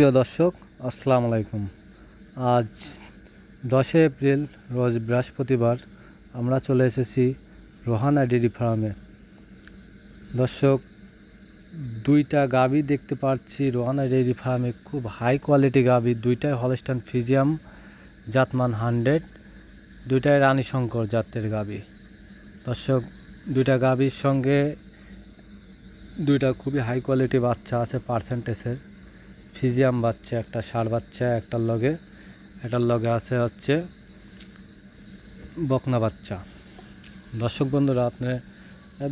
সুপ্রিয় দর্শক, আসসালামু আলাইকুম। আজ দশই এপ্রিল, রোজ বৃহস্পতিবার আমরা চলে এসেছি রোহানা ডেরি ফার্মে। দর্শক, দুইটা গাবি দেখতে পাচ্ছি। রোহানা ডেরি ফার্মে খুব হাই কোয়ালিটি গাবি, দুইটাই হলস্টান ফিজিয়াম, জাতমান হান্ড্রেড, দুইটাই রানী শঙ্কর জাতের গাবি। দর্শক, দুইটা গাবির সঙ্গে দুইটা খুবই হাই কোয়ালিটি বাচ্চা আছে পার্সেন্টেজের। ফিজিয়াম বাচ্চা, একটা ষাঁড় বাচ্চা একটার লগে। একটার লগে আছে হচ্ছে বকনা বাচ্চা। দর্শক বন্ধুরা আপনি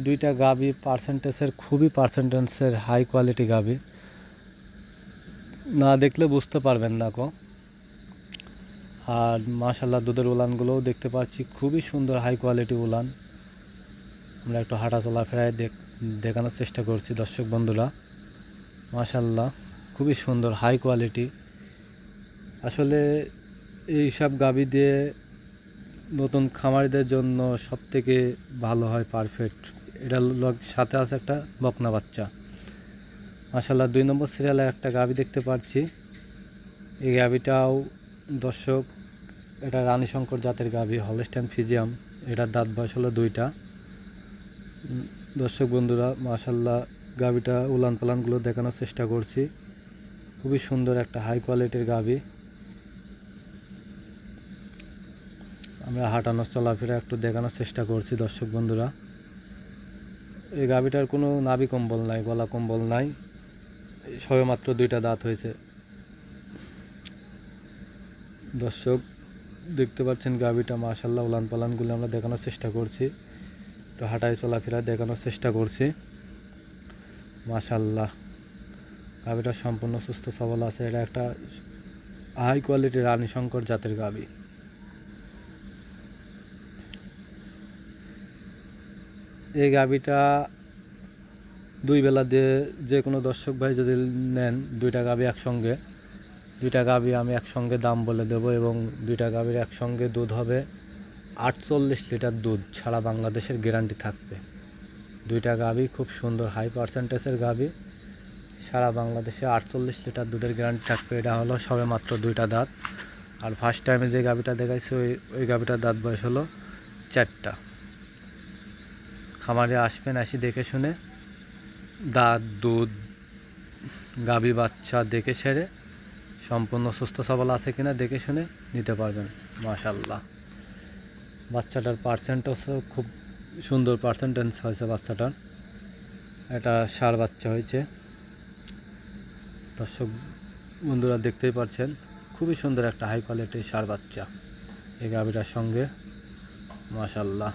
দুইটা গাবি পার্সেন্টেজের, খুবই পার্সেন্টেজের হাই কোয়ালিটি গাবি। না দেখলে বুঝতে পারবেন না কো আর মাশাল্লাহ দুধের উলানগুলোও দেখতে পাচ্ছি, খুবই সুন্দর হাই কোয়ালিটি উলান। আমরা একটু হাঁটা চলাফেরায় দেখ, দেখানোর চেষ্টা করছি দর্শক বন্ধুরা। মাশাল্লাহ খুবই সুন্দর হাই কোয়ালিটি আসলে এই সব গাবি দিয়ে নতুন খামারিদের জন্য সব থেকে ভালো হয় পারফেক্ট এটা সাথে আছে একটা বকনা বাচ্চা। মাশাল্লাহ দুই নম্বর সিরিয়ালে একটা গাবি দেখতে পাচ্ছি এই গাবিটাও দর্শক, এটা রানী শঙ্কর জাতের গাবি হলস্টাইন ফিজিয়াম এটার দাঁত বয়স হলো দুইটা। দর্শক বন্ধুরা মাশাল্লাহ গাবিটা উলান পালানগুলো দেখানোর চেষ্টা করছি। খুবই সুন্দর একটা হাই কোয়ালিটির গাবি। আমরা হাঁটানো চলাফেরা একটু দেখানোর চেষ্টা করছি দর্শক বন্ধুরা। এই গাবিটার কোনো নাভি কম্বল নাই, গলা কম্বল নাই সবে মাত্র দুইটা দাঁত হয়েছে। দর্শক, দেখতে পাচ্ছেন গাবিটা মাশাল্লাহ উলান পালানগুলো আমরা দেখানোর চেষ্টা করছি। একটু হাঁটায় চলাফেরা দেখানোর চেষ্টা করছি। মাশাল্লাহ গাভিটা সম্পূর্ণ সুস্থ, সবল আছে। এটা একটা হাই কোয়ালিটির রানী শঙ্কর জাতের গাভি। এই গাভিটা দুই বেলা দিয়ে যে কোনো দর্শক ভাই যদি নেন, দুইটা গাভি একসঙ্গে। দুইটা গাভি আমি একসঙ্গে দাম বলে দেব এবং দুইটা গাভির একসঙ্গে দুধ হবে আটচল্লিশ লিটার দুধ সারা বাংলাদেশের গ্যারান্টি থাকবে। দুইটা গাভি খুব সুন্দর হাই পার্সেন্টেজের গাভি। সারা বাংলাদেশে আটচল্লিশ লিটার দুধের গ্যারান্টি থাকবে। এটা হলো সবে মাত্র দুইটা দাঁত। আর ফার্স্ট টাইমে যে গাভিটা দেখাইছে, ওই ওই গাভিটার দাঁত বয়স হলো চারটা। খামারে আসবেন, আসি দেখে শুনে। দাঁত, দুধ, গাভি বাচ্চা দেখে সেরে, সম্পূর্ণ সুস্থ সবল আছে কিনা দেখে শুনে নিতে পারবেন মাশাল্লাহ বাচ্চাটার পার্সেন্টেজও খুব সুন্দর পার্সেন্টেজ হয়েছে বাচ্চাটার। এটা সার বাচ্চা হয়েছে। দর্শক বন্ধুরা দেখতেই পাচ্ছেন, খুবই সুন্দর একটা হাই কোয়ালিটির সার বাচ্চা এই গাভীটার সঙ্গে। মাশাল্লাহ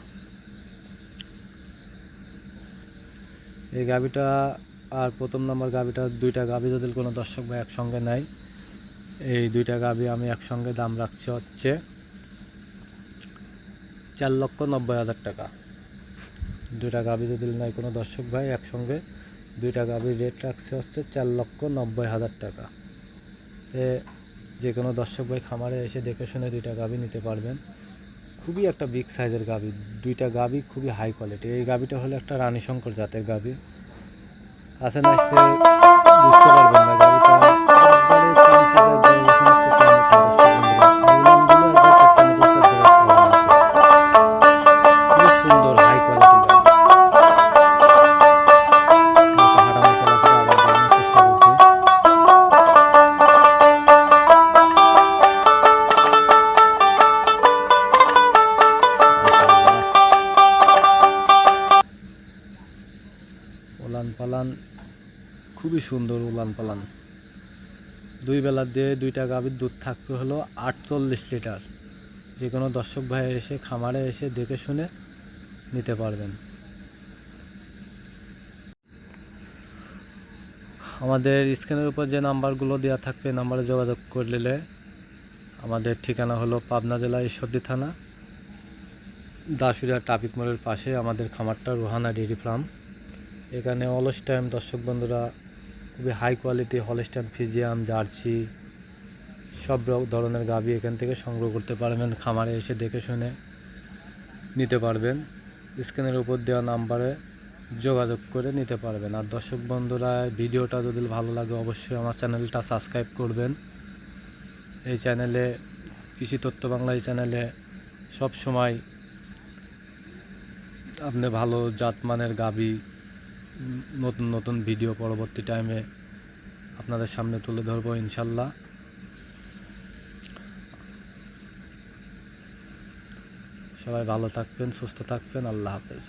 এই গাভীটা আর প্রথম নম্বর গাভীটা, দুইটা গাভী যদি কোনো দর্শক ভাই একসঙ্গে নেয়, এই দুইটা গাভী আমি একসঙ্গে দাম রাখছি হচ্ছে চার লক্ষ নব্বই হাজার টাকা। দুইটা গাভী যদি নেয় কোনো দর্শক ভাই একসঙ্গে দুইটা গাভির রেট রাখছে হচ্ছে চার লক্ষ নব্বই হাজার টাকা। তে যে কোনো দর্শক ভাই খামারে এসে দেখে শুনে দুইটা গাভী নিতে পারবেন। খুবই একটা বিগ সাইজের গাভি দুইটা গাভি খুবই হাই কোয়ালিটি এই গাভিটা হলো একটা রানী শঙ্কর জাতের গাভি কাছে না এসে বুঝতে পারবেন না গাভিটা খুবই সুন্দর উলান পালান। দুই বেলা দিয়ে দুইটা গাভীর দুধ থাকতে হলো আটচল্লিশ লিটার। যে কোনো দর্শক ভাই এসে খামারে এসে দেখে শুনে নিতে পারবেন। আমাদের স্ক্রিনের উপর যে নাম্বারগুলো দেওয়া থাকবে নাম্বারে যোগাযোগ করলে আমাদের ঠিকানা হলো পাবনা জেলা ঈশ্বরদী থানা দাসুরিয়া ট্রাফিক মোড়ের পাশে আমাদের খামারটা রোহানা ডেয়ারি ফার্ম। এখানে অলস টাইম দর্শক বন্ধুরা খুবই হাই কোয়ালিটি হলস্টাইন ফিজিয়াম জার্সি সব ধরনের গাভি এখান থেকে সংগ্রহ করতে পারবেন খামারে এসে দেখে শুনে নিতে পারবেন। স্ক্রিনের উপর দেওয়া নাম্বারে যোগাযোগ করে নিতে পারবেন। আর দর্শক বন্ধুরা ভিডিওটা যদি ভালো লাগে অবশ্যই আমার চ্যানেলটা সাবস্ক্রাইব করবেন। এই চ্যানেলে কৃষি তত্ত্ব বাংলা এই চ্যানেলে সব সময় আপনি ভালো জাতমানের উম, নতুন নতুন ভিডিও পরবর্তী টাইমে আপনাদের সামনে তুলে ধরবো ইনশাল্লাহ। সবাই ভালো থাকবেন, সুস্থ থাকবেন, আল্লাহ হাফেজ।